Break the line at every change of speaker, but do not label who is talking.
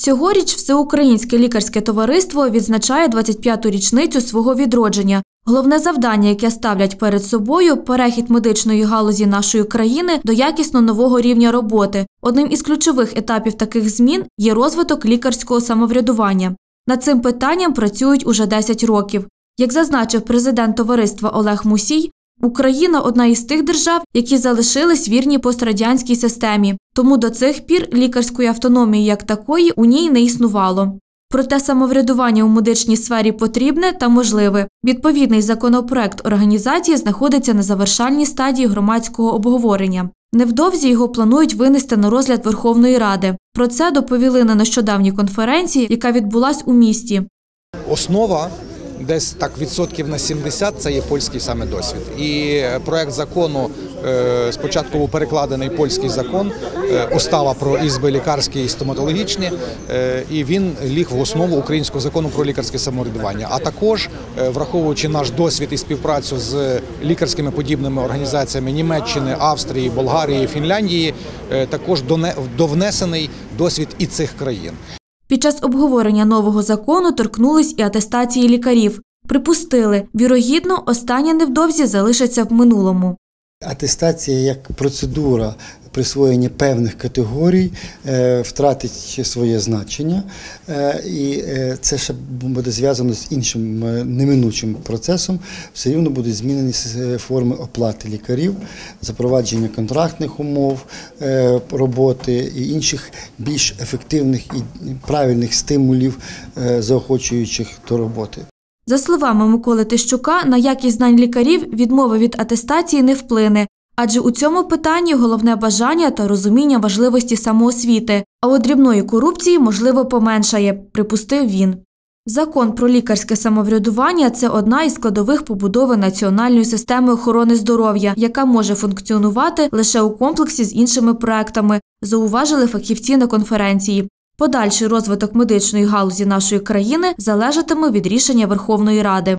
Цьогоріч Всеукраїнське лікарське товариство відзначає 25-ту річницю свого відродження. Головне завдання, яке ставлять перед собою перехід медичної галузі нашої країни до якісно нового рівня роботи. Одним із ключових етапів таких змін є розвиток лікарського самоврядування. Над цим питанням працюють уже 10 років. Як зазначив президент товариства Олег Мусій, Україна одна із тих держав, які залишились вірні пострадянській системі, тому до цих пір лікарської автономії як такої у ній не існувало. Проте самоврядування у медичній сфері потрібне та можливе. Відповідний законопроект організації знаходиться на завершальній стадії громадського обговорення. Невдовзі його планують винести на розгляд Верховної Ради. Про це доповіли на нещодавній конференції, яка відбулась у місті.
Основа десь так відсотків на 70 це є польський саме досвід. І проект закону е, спочатку був перекладений польський закон, е, устава про ізби лікарські і стоматологічні, е, і він ліг в основу українського закону про лікарське самоврядування. А також е, враховуючи наш досвід і співпрацю з лікарськими подібними організаціями Німеччини, Австрії, Болгарії, Фінляндії, е, також довнесений досвід і цих країн.
Під час обговорення нового закону торкнулись і атестації лікарів. Припустили, вірогідно, остання невдовзі залишиться в минулому.
Атестація як процедура присвоєння певних категорій е, втратить своє значення, е, і е, це ще буде зв'язано з іншим неминучим процесом. Все рівно будуть змінені форми оплати лікарів, запровадження контрактних умов роботи і інших більш ефективних і правильних стимулів, заохочуючих до роботи.
За словами Миколи Тищука, на якість знань лікарів відмова від атестації не вплине, адже у цьому питанні головне бажання та розуміння важливості самоосвіти, а от дрібної корупції, можливо, поменшає, припустив він. Закон про лікарське самоврядування це одна із складових побудови національної системи охорони здоров'я, яка може функціонувати лише у комплексі з іншими проектами, зауважили фахівці на конференції. Подальший розвиток медичної галузі нашої країни залежатиме від рішення Верховної Ради.